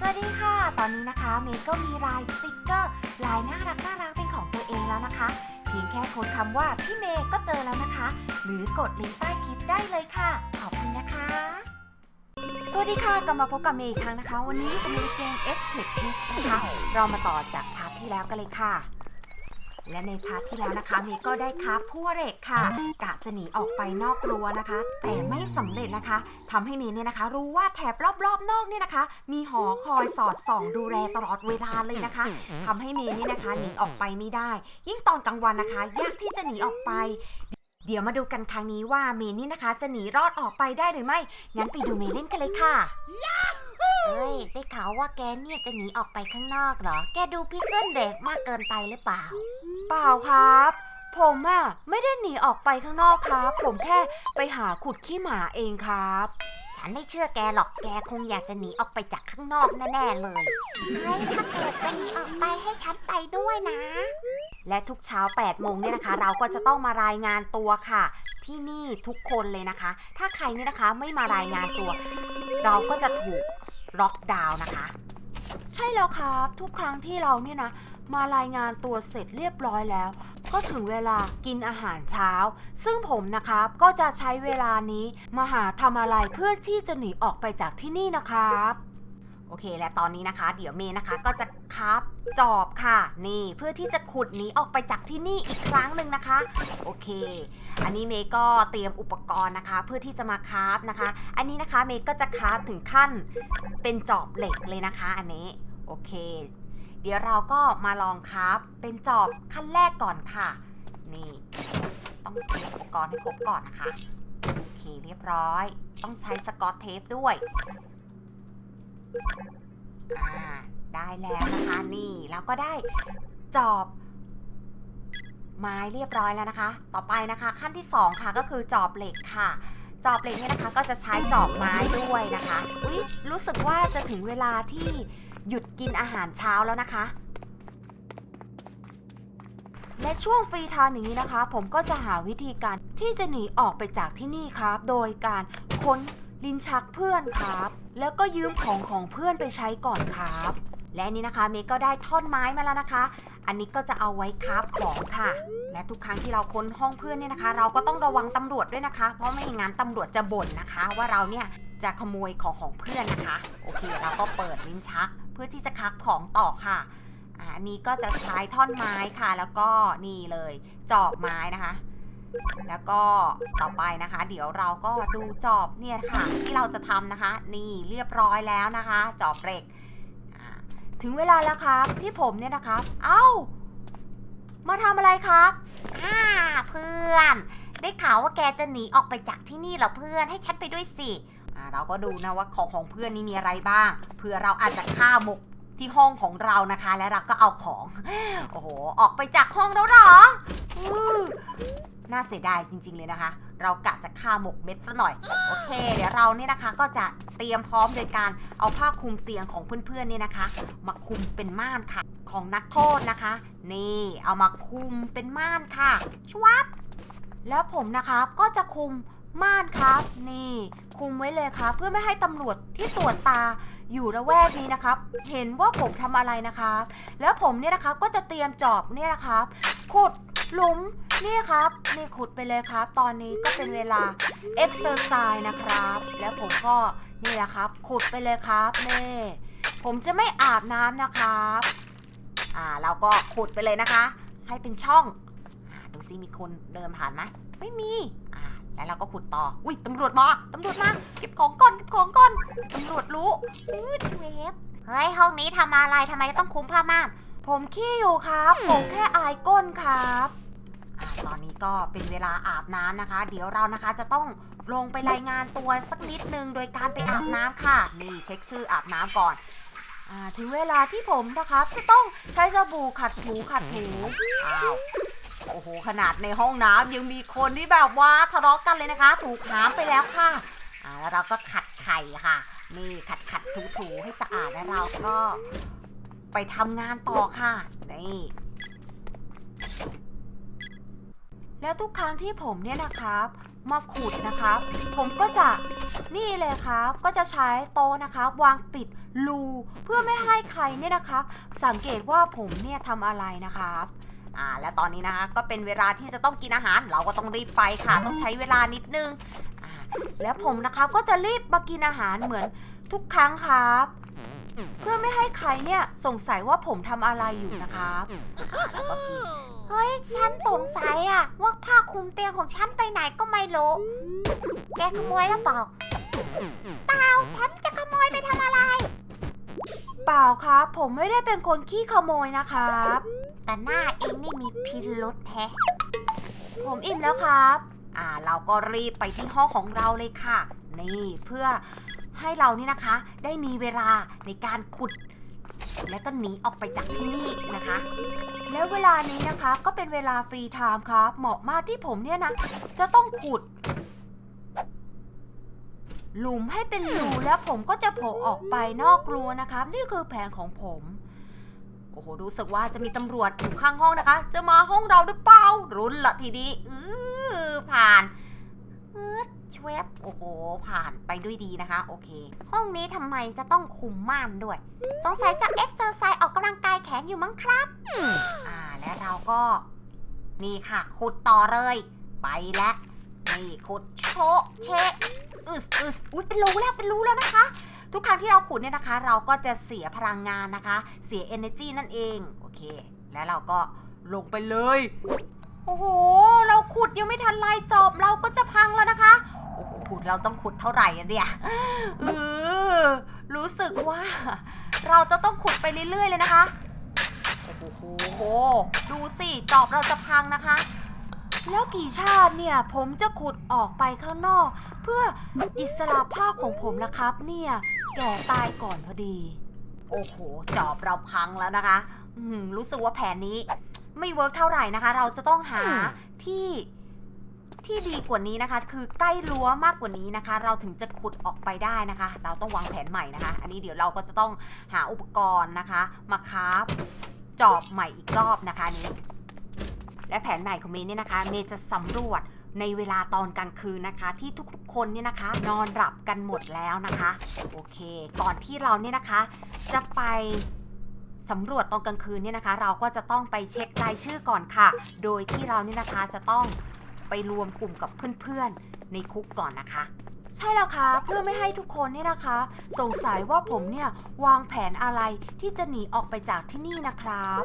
สวัสดีค่ะ ตอนนี้นะคะเมย์ก็มีลายสติกเกอร์ลายน่ารักน่ารักเป็นของตัวเองแล้วนะคะ เพียงแค่ค้นคำว่าพี่เมย์ก็เจอแล้วนะคะ หรือกดลิงก์ใต้คลิปได้เลยค่ะ ขอบคุณนะคะ สวัสดีค่ะกลับมาพบกับเมย์อีกครั้งนะคะ วันนี้เป็นในเกม Escape Kiss นะคะ เรามาต่อจากพาร์ทที่แล้วกันเลยค่ะ และในพาร์ทที่แล้วนะคะเมย์ก็ได้ค้าพั่วเหล็กค่ะ กะจะหนีออกไปนอกรั้วนะคะ แต่ไม่สำเร็จนะคะทำให้เมย์เนี่ยนะคะ รู้ว่าแถบรอบๆนอกเนี่ยนะคะ มีหอคอยสอดส่องดูแลตลอดเวลาเลยนะคะทำให้เมย์เนี่ยนะคะหนีออกไปไม่ได้ ยิ่งตอนกลางวันนะคะ ยากที่จะหนีออกไปเดี๋ยวมาดูกันครั้งนี้ว่าเมย์นี่นะคะ จะหนีรอดออกไปได้หรือไม่ งั้นไปดูเมย์เล่นกันเลยค่ะ เอ้ย ได้ข่าวว่าแกเนี่ยจะหนีออกไปข้างนอกเหรอ แกดูพิเศษเด็กมากเกินไปหรือเปล่า เปล่าครับ ผมอะไม่ได้หนีออกไปข้างนอกครับ ผมแค่ไปหาขุดขี้หมาเองครับ ฉันไม่เชื่อแกหรอกแกคงอยากจะหนีออกไปจากข้างนอกแน่ๆเลยเฮ้ยถ้าเกิดจะหนีออกไปให้ฉันไปด้วยนะ และทุกเช้า8โมงเนี่ยนะคะ เราก็จะต้องมารายงานตัวค่ะ ที่นี่ทุกคนเลยนะคะ ถ้าใครเนี่ยนะคะไม่มารายงานตัว เราก็จะถูก ล็อกดาวน์นะคะ ใช่แล้วครับทุกครั้งที่เราเนี่ยนะมารายงานตัวเสร็จเรียบร้อยแล้ว ก็ถึงเวลากินอาหารเช้า ซึ่งผมนะครับก็จะใช้เวลานี้มาหาทำอะไรเพื่อที่จะหนีออกไปจากที่นี่นะครับ โอเค และตอนนี้นะคะ เดี๋ยวเมย์นะคะก็จะครับจอบค่ะ นี่เพื่อที่จะขุดหนีออกไปจากที่นี่อีกครั้งหนึ่งนะคะ โอเค อันนี้เมย์ก็เตรียมอุปกรณ์นะคะ เพื่อที่จะมาคาฟนะคะ อันนี้นะคะเมย์ก็จะคาฟถึงขั้นเป็นจอบเหล็กเลยนะคะ อันนี้โอเค เดี๋ยวเราก็มาลองคาฟเป็นจอบขั้นแรกก่อนค่ะ นี่ ต้องเตรียมอุปกรณ์ให้ครบก่อนนะคะโอเคเรียบร้อย ต้องใช้สกอตเทปด้วย อ่าได้แล้วนะคะนี่แล้วก็ได้จอบ ไม้เรียบร้อยแล้วนะคะ ต่อไปนะคะ ขั้นที่สองค่ะก็คือจอบเหล็กค่ะ จอบเหล็กเนี่ยนะคะก็จะใช้จอบไม้ด้วยนะคะอุ๊ยรู้สึกว่าจะถึงเวลาที่หยุดกินอาหารเช้าแล้วนะคะ และช่วงฟรีไทม์อย่างนี้นะคะ ผมก็จะหาวิธีการที่จะหนีออกไปจากที่นี่ครับ โดยการค้น ลิ้นชักเพื่อนครับ แล้วก็ยืมของของเพื่อนไปใช้ก่อนครับ และนนี้นะคะเมย์ก็ได้ท่อนไม้มาแล้วนะคะ อันนี้ก็จะเอาไว้คราฟของค่ะ และทุกครั้งที่เราค้นห้องเพื่อนเนี่ยนะคะ เราก็ต้องระวังตำรวจด้วยนะคะ เพราะไม่อย่างนั้นตำรวจจะบ่นนะคะ ว่าเราเนี่ยจะขโมยของของเพื่อนนะคะ โอเค เราก็เปิดลิ้นชัก เพื่อที่จะคราฟของต่อค่ะอันนี้ก็จะใช้ท่อนไม้ค่ะ แล้วก็นี่เลย จอบไม้นะคะ แล้วก็ต่อไปนะคะ เดี๋ยวเราก็ดูจอบเนี่ยค่ะ ที่เราจะทำนะคะ นี่เรียบร้อยแล้วนะคะ จอบเหล็ก ถึงเวลาแล้วครับ ที่ผมเนี่ยนะครับ เอ้า มาทำอะไรครับอ่าเพื่อน ได้ข่าวว่าแกจะหนีออกไปจากที่นี่เหรอเพื่อนให้ฉันไปด้วยสิอ่าเราก็ดูนะว่าของของเพื่อนนี่มีอะไรบ้างเผื่อเราอาจจะฆ่าหมกที่ห้องของเรานะคะ แล้วเราก็เอาของ โอ้โห ออกไปจากห้องแล้วหรอ น่าเสียดายจริง ๆ เลยนะคะ เรากะจะฆ่าหมกเม็ดซะหน่อย โอเค เดี๋ยวเราเนี่ยนะคะก็จะเตรียมพร้อมโดยการเอาผ้าคลุมเตียงของเพื่อนๆเนี่ยนะคะ มาคลุมเป็นม่านค่ะ ของนักโทษนะคะ นี่เอามาคลุมเป็นม่านค่ะชวับแล้วผมนะครับก็จะคลุมม่านครับ นี่คลุมไว้เลยครับ เพื่อไม่ให้ตำรวจที่ตรวจตาอยู่ระแวกนี้นะครับ เห็นว่าผมทำอะไรนะครับ แล้วผมเนี่ยนะครับก็จะเตรียมจอบเนี่ยนะครับขุด หลุมนี่ครับนี่ขุดไปเลยครับ ตอนนี้ก็เป็นเวลาเอ็กซ์เซอร์ไซส์นะครับ แล้วผมก็นี่แหละครับ ขุดไปเลยครับนี่ผมจะไม่อาบน้ำนะครับอ่าเราก็ขุดไปเลยนะคะ ให้เป็นช่องอ่าดูซิมีคนเดินผ่านไหมไม่มีอ่าแล้วเราก็ขุดต่อ อุ้ยตำรวจมาตำรวจมาเก็บของก่อนเก็บของก่อนตำรวจรู้อืดเวฟเฮ้ยห้องนี้ทำอะไรทำไมต้องคุ้มผ้าม่าน ผมขี้อยู่ครับ ผมแค่อายก้นครับอตอนนี้ก็เป็นเวลาอาบน้ำนะคะ เดี๋ยวเรานะคะจะต้องลงไปรายงานตัวสักนิดนึงโดยการไปอาบน้ำค่ะ นี่เช็คชื่ออาบน้ำก่อนอถึงเวลาที่ผมนะครับจะต้องใช้สบู่ขัดถูขัดหูอ้าวโอ้โหขนาดในห้องน้ำยังมีคนที่แบบว่าทะเลาะกันเลยนะคะ ถูกหามไปแล้วค่ะอ่าแล้วเราก็ขัดไข่ค่ะ นี่ขัดขัดถูถูให้สะอาดแล้วเราก็ ไปทำงานต่อค่ะ นี่ แล้วทุกครั้งที่ผมเนี่ยนะครับ มาขุดนะครับ ผมก็จะนี่เลยครับ ก็จะใช้โต๊ะนะครับวางปิดรูเพื่อไม่ให้ใครเนี่ยนะครับสังเกตว่าผมเนี่ยทำอะไรนะครับอ่าและตอนนี้นะคะก็เป็นเวลาที่จะต้องกินอาหาร เราก็ต้องรีบไปค่ะ ต้องใช้เวลานิดนึงอ่าแล้วผมนะคะก็จะรีบมากินอาหารเหมือนทุกครั้งครับ เพื่อไม่ให้ใครเนี่ยสงสัยว่าผมทำอะไรอยู่นะครับอ่าแล้วก็กินเฮ้ย ฉันสงสัยอะว่าผ้าคลุมเตียงของฉันไปไหนก็ไม่รู้ แกขโมยหรือเปล่าเปล่า ฉันจะขโมยไปทำอะไร เปล่าครับ ผมไม่ได้เป็นคนขี้ขโมยนะครับ แต่หน้าเองนี่มีพิรุษแฮะ ผมอิ่มแล้วครับ อ่า เราก็รีบไปที่ห้องของเราเลยค่ะ นี่เพื่อ ให้เรานี่นะคะ ได้มีเวลาในการขุด และก็หนีออกไปจากที่นี่นะคะ แล้วเวลานี้นะคะก็เป็นเวลาฟรีไทม์ครับเหมาะมากที่ผมเนี่ยนะจะต้องขุด หลุมให้เป็นรูแล้วผมก็จะโผล่ออกไปนอกรั้วนะครับ นี่คือแผนของผมโอ้โหรู้สึกว่าจะมีตำรวจอยู่ข้างห้องนะคะ จะมาห้องเราหรือเปล่ารุนละทีนี้อือผ่าน อืดชวบโอ้โห ผ่านไปด้วยดีนะคะ โอเค ห้องนี้ทำไมจะต้องคุมม่านด้วย สงสัยจะเอ็กซ์เซอร์ไซส์ออกกำลังกายแขนอยู่มั้งครับ อ่า และเราก็ นี่ค่ะ ขุดต่อเลย ไปแล้วนี่ขุดโชะเชะอึสอึสอุ้ยเป็นรูแล้ว เป็นรูแล้วนะคะ ทุกครั้งที่เราขุดเนี่ยนะคะ เราก็จะเสียพลังงานนะคะ เสีย energy นั่นเอง โอเค แล้วเราก็ลงไปเลย โอ้โห เราขุดยังไม่ทันไรจบเราก็จะพังแล้วนะคะ โอ้โหขุดเราต้องขุดเท่าไหร่อะเนี่ยเออรู้สึกว่า เราจะต้องขุดไปเรื่อยๆเลยนะคะ โอ้โห ดูสิจอบเราจะพังนะคะ แล้วกี่ชาติเนี่ย ผมจะขุดออกไปข้างนอก เพื่ออิสระภาพของผมละครับ เนี่ย แก่ตายก่อนพอดี โอ้โห จอบเราพังแล้วนะคะ อืมรู้สึกว่าแผนนี้ ไม่เวิร์กเท่าไหร่นะคะ เราจะต้องหาที่ที่ดีกว่านี้นะคะ คือใกล้รั้วมากกว่านี้นะคะ เราถึงจะขุดออกไปได้นะคะ เราต้องวางแผนใหม่นะคะ อันนี้เดี๋ยวเราก็จะต้องหาอุปกรณ์นะคะ มาคราฟจอบใหม่อีกรอบนะคะอันนี้ และแผนใหม่ของเมย์เนี่ยนะคะ เมย์จะสำรวจในเวลาตอนกลางคืนนะคะ ที่ทุกๆคนเนี่ยนะคะ นอนหลับกันหมดแล้วนะคะ โอเค ก่อนที่เราเนี่ยนะคะ จะไป สำรวจตอนกลางคืนเนี่ยนะคะ เราก็จะต้องไปเช็ครายชื่อก่อนค่ะ โดยที่เราเนี่ยนะคะจะต้องไปรวมกลุ่มกับเพื่อนๆ ในคุกก่อนนะคะ ใช่แล้วค่ะเพื่อไม่ให้ทุกคนเนี่ยนะคะ สงสัยว่าผมเนี่ยวางแผนอะไรที่จะหนีออกไปจากที่นี่นะครับ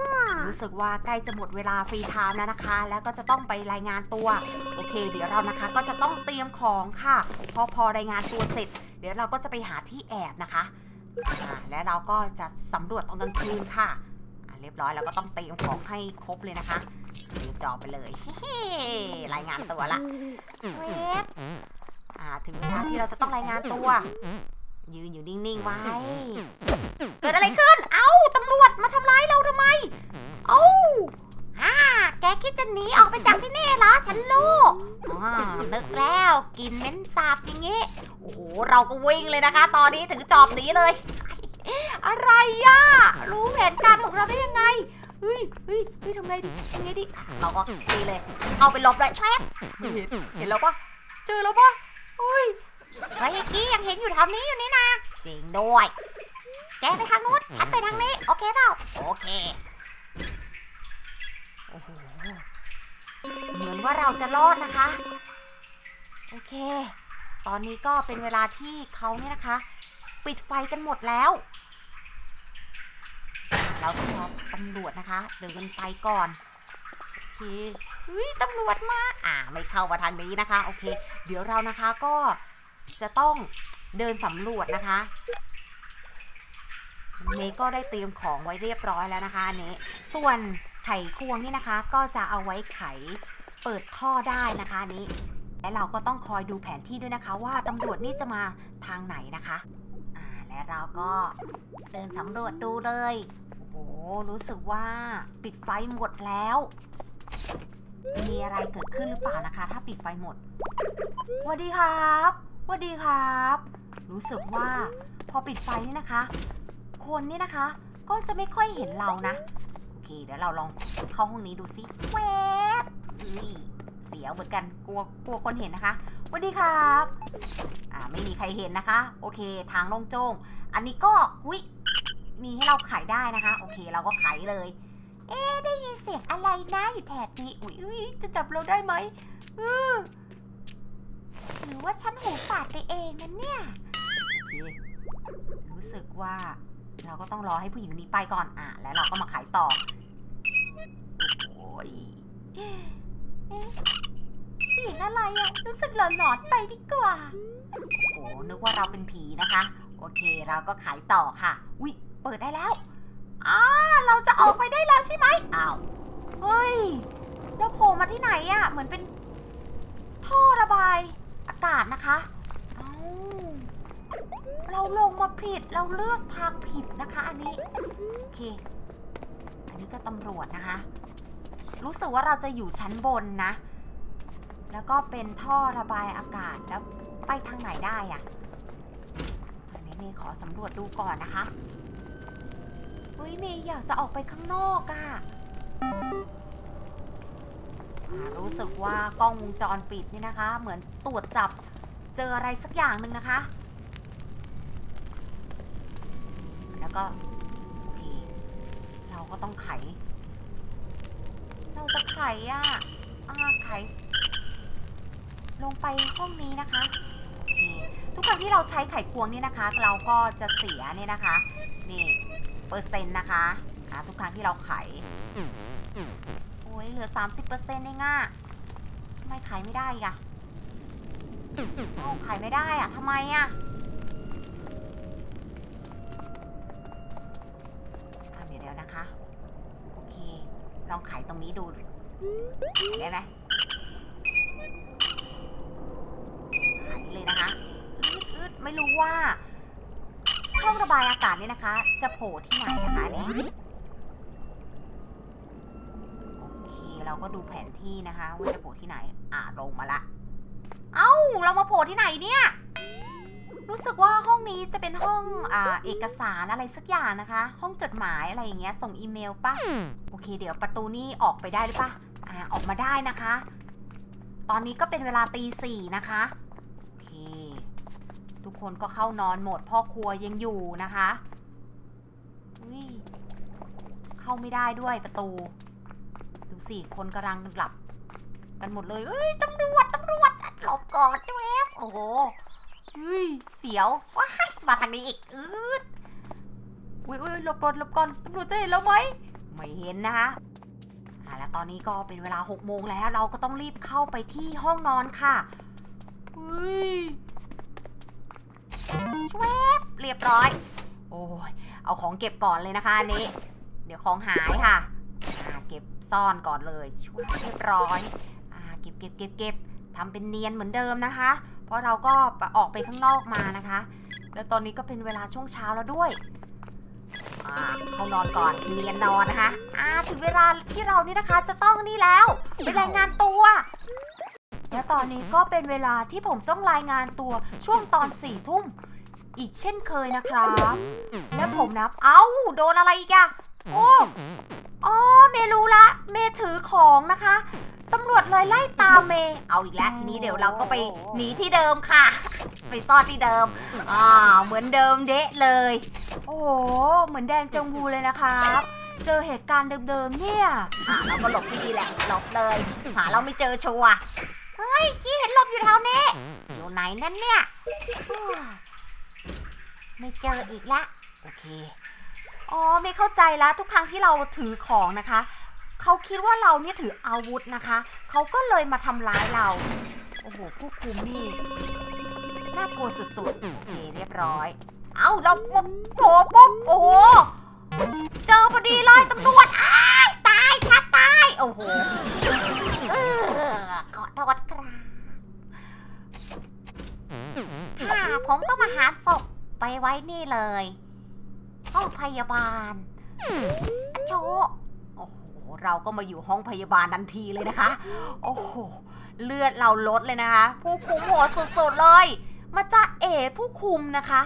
รู้สึกว่าใกล้จะหมดเวลาฟรีไทม์แล้วนะคะ แล้วก็จะต้องไปรายงานตัว โอเค เดี๋ยวเรานะคะก็จะต้องเตรียมของค่ะ พอพอรายงานตัวเสร็จ เดี๋ยวเราก็จะไปหาที่แอบนะคะ อ่าและเราก็จะสำรวจตอนกลางคืนค่ะอ่าเรียบร้อยแล้วก็ต้องเตรียมของให้ครบเลยนะคะเตรียมจอไปเลยรายงานตัวละเวฟอ่าถึงเวลาที่เราจะต้องรายงานตัว ยืนอยู่นิ่งๆไว้ เกิดอะไรขึ้น เอ้าตำรวจมาทำร้ายเราทำไม เอ้าอ่าแกคิดจะหนีออกไปจากที่นี่เหรอ ฉันรู้อ่านึกแล้วกลินเหม็นสาบอย่างงี้โอ้โห เราก็วิ่งเลยนะคะ ตอนนี้ถึงจอบหนี้เลย อะไรอะรู้แผนการของเราได้ยังไงเฮ้ยเฮ้ยเฮ้ยทำไงดีทำไงดีอะเราก็ตีเลย เข้าไปหลบเลยแชบไม่เห็นเห็นแล้วปะเจอแล้วปะเฮ้ยเฮ้ยไอ้กี้ยังเห็นอยู่แถวนี้อยู่นี่นะจริงด้วย แกไปทางนู้นฉันไปทางนี้ โอเคเปล่า โอเคโอ้โหเหมือนว่าเราจะรอดนะคะ โอเค ตอนนี้ก็เป็นเวลาที่เขาเนี่ยนะคะ ปิดไฟกันหมดแล้ว เราต้องรอตำรวจนะคะ เดินไปก่อนโอเคเฮ้ยตำรวจมาอ่าไม่เข้ามาทางนี้นะคะ โอเค เดี๋ยวเรานะคะก็จะต้องเดินสำรวจนะคะเมก็ได้เตรียมของไว้เรียบร้อยแล้วนะคะอันนี้ส่วนไขควงนี่นะคะ ก็จะเอาไว้ไขเปิดท่อได้นะคะนี้ และเราก็ต้องคอยดูแผนที่ด้วยนะคะว่าตำรวจนี่จะมาทางไหนนะคะอ่าและเราก็เดินสำรวจดูเลย โอ้รู้สึกว่าปิดไฟหมดแล้ว จะมีอะไรเกิดขึ้นหรือเปล่านะคะ ถ้าปิดไฟหมดสวัสดีครับสวัสดีครับ รู้สึกว่าพอปิดไฟนี่นะคะ คนนี่นะคะ ก็จะไม่ค่อยเห็นเรานะ โอเคเดี๋ยวเราลองเข้าห้องนี้ดูซิเวฟอุ้ยเสียวเหมือนกัน กลัวกลัวคนเห็นนะคะสวัสดีครับอ่าไม่มีใครเห็นนะคะ โอเค ทางโล่งโจ้งอันนี้ก็วิมีให้เราขายได้นะคะ โอเคเราก็ขายเลย เอ้ได้ยินเสียงอะไรนะอยู่แถบนี้อุ๊ยอุ๊ยจะจับเราได้ไหมอือหรือว่าฉันหูฝาดไปเองนะเนี่ยโอเครู้สึกว่าเราก็ต้องรอให้ผู้หญิงนี้ไปก่อนอะ แล้วเราก็มาขายต่อโอ้ย สียงอะไรอะรู้สึกหลอนๆไปดีกว่า โอ้นึกว่าเราเป็นผีนะคะ โอเคเราก็ขายต่อค่ะ อุ๊ยเปิดได้แล้วอ่าเราจะออกไปได้แล้วใช่ไหมอ้าวเฮ้ยแล้วโผล่มาที่ไหนอะเหมือนเป็น ท่อระบายอากาศนะคะเอ้าเราลงมาผิดเราเลือกทางผิดนะคะ อันนี้โอเค อันนี้ก็ตำรวจนะคะ รู้สึกว่าเราจะอยู่ชั้นบนนะ แล้วก็เป็นท่อระบายอากาศแล้วไปทางไหนได้อะอันนี้เมย์ขอสำรวจดูก่อนนะคะเฮ้ยเมย์อยากจะออกไปข้างนอกอะอ่ารู้สึกว่ากล้องวงจรปิดนี่นะคะ เหมือนตรวจจับเจออะไรสักอย่างหนึ่งนะคะ แล้วก็โอเค เราก็ต้องไข เราจะไขอะอ่าไข ลงไปห้องนี้นะคะโอเคทุกครั้งที่เราใช้ไขควงนี่นะคะ เราก็จะเสียเนี่ยนะคะนี่เปอร์เซ็นต์นะคะอ่าทุกครั้งที่เราไขโอ้ยเหลือ 30%เองอะทำไมไขไม่ได้อะเอ้าไขไม่ได้อะทำไมอะอะเดี๋ยวนะคะ โอเค ลองไขตรงนี้ดู ได้ไหม ไขเลยนะคะอืไม่รู้ว่า ช่องระบายอากาศเนี่ยนะคะ จะโผล่ที่ไหนนะคะนี่โอเคเราก็ดูแผนที่นะคะว่าจะโผล่ที่ไหน อ่าลงมาละ เอ้า เรามาโผล่ที่ไหนเนี่ย รู้สึกว่าห้องนี้จะเป็นห้องอ่าเอกสารอะไรสักอย่างนะคะ ห้องจดหมายอะไรอย่างเงี้ยส่งอีเมลปะโอเค เดี๋ยวประตูนี่ออกไปได้หรือปะอ่าออกมาได้นะคะ ตอนนี้ก็เป็นเวลาตีสี่นะคะ ทุกคนก็เข้านอนหมด พ่อครัวยังอยู่นะคะอุ้ยเข้าไม่ได้ด้วยประตู ดูสิคนกำลังหลับ กันหมดเลย เอ้ยตำรวจตำรวจหลบก่อนเจ้าแอบโอ้โหเฮ้ยเสียวว้ายมาทางนี้อีกอืดอุ้ยอุ้ยหลบก่อนหลบก่อนตำรวจจะเห็นเราไหมไม่เห็นนะคะอ่าแล้วตอนนี้ก็เป็นเวลา6โมงแล้ว เราก็ต้องรีบเข้าไปที่ห้องนอนค่ะเฮ้ย ชวบเรียบร้อย โอ้ย เอาของเก็บก่อนเลยนะคะอันนี้ เดี๋ยวของหายค่ะอ่าเก็บซ่อนก่อนเลยชวบเรียบร้อยอ่าเก็บเก็บเก็บเก็บทำเป็นเนียนเหมือนเดิมนะคะ เพราะเราก็ออกไปข้างนอกมานะคะ แล้วตอนนี้ก็เป็นเวลาช่วงเช้าแล้วด้วยอ่าเข้านอนก่อนเนียนนอนนะคะอ่าถึงเวลาที่เรานี่นะคะจะต้องนี่แล้วไปรายงานตัวและตอนนี้ก็เป็นเวลาที่ผมต้องรายงานตัวช่วงตอนสี่ทุ่ม อีกเช่นเคยนะครับ และผมนับเอ้า โดนอะไรอีกอะโอ้อ๋อเมรู้ละ เมถือของนะคะ ตำรวจเลยไล่ตามเม เอาอีกแล้วทีนี้เดี๋ยวเราก็ไปหนีที่เดิมค่ะ ไปซ่อนที่เดิม อ่า เหมือนเดิมเดะเลย โอ้โห เหมือนแดงจงวูเลยนะครับเจอเหตุการณ์เดิมๆเนี่ยอ่าเราก็หลบที่นี่แหละ หลบเลย หาเราไม่เจอชัวร์กี้เห็นหลบอยู่แถวนี้อยู่ไหนนั่นเนี่ย ไม่เจออีกแล้วโอเค อ๋อไม่เข้าใจแล้วทุกครั้งที่เราถือของนะคะ เขาคิดว่าเราเนี่ยถืออาวุธนะคะ เขาก็เลยมาทำร้ายเรา โอ้โหผู้คุมนี่น่ากลัวสุดๆ โอเคเรียบร้อย เอาเราปุ๊บโผล่ปุ๊บโอ้โห เจอพอดีเลยตำรวจอ้ายตายค่ะตาย โอ้โหเออขอโทษครับค่ะผมก็มาหาศพ ไปไว้นี่เลย ห้องพยาบาลโชโอ้โห เราก็มาอยู่ห้องพยาบาลทันทีเลยนะคะ โอ้โห เลือดเราลดเลยนะคะ ผู้คุมโหดสุดๆเลย มาจ้าเอผู้คุมนะคะ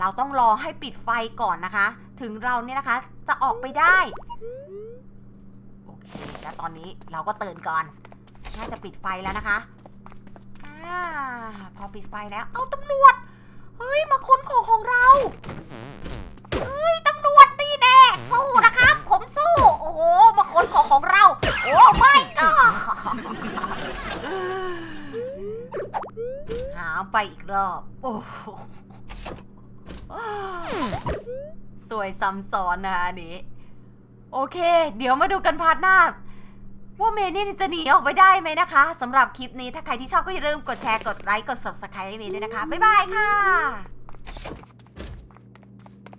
เราต้องรอให้ปิดไฟก่อนนะคะ ถึงเราเนี่ยนะคะ จะออกไปได้ โอเค แล้วตอนนี้เราก็ตื่นก่อน น่าจะปิดไฟแล้วนะคะอพอปิดไฟแล้ว เอาตำรวจ เฮ้ย มาค้นของของเรา เฮ้ยตำรวจนี่แน่สู้นะครับ ผมสู้ โอ้โห มาค้นของของเรา โอ้ไม่ก็หาไปอีกรอบ โอ้โหสวยซ้ำซ้อนนะอันนี้ โอเค เดี๋ยวมาดูกันพาร์ทหน้า ว่าเมนี่จะหนีออกไปได้ไหมนะคะสำหรับคลิปนี้ถ้าใครที่ชอบก็อย่าลืมกดแชร์กดไลค์กด subscribe ให้เมย์ด้วยนะคะ บ๊ายบายค่ะ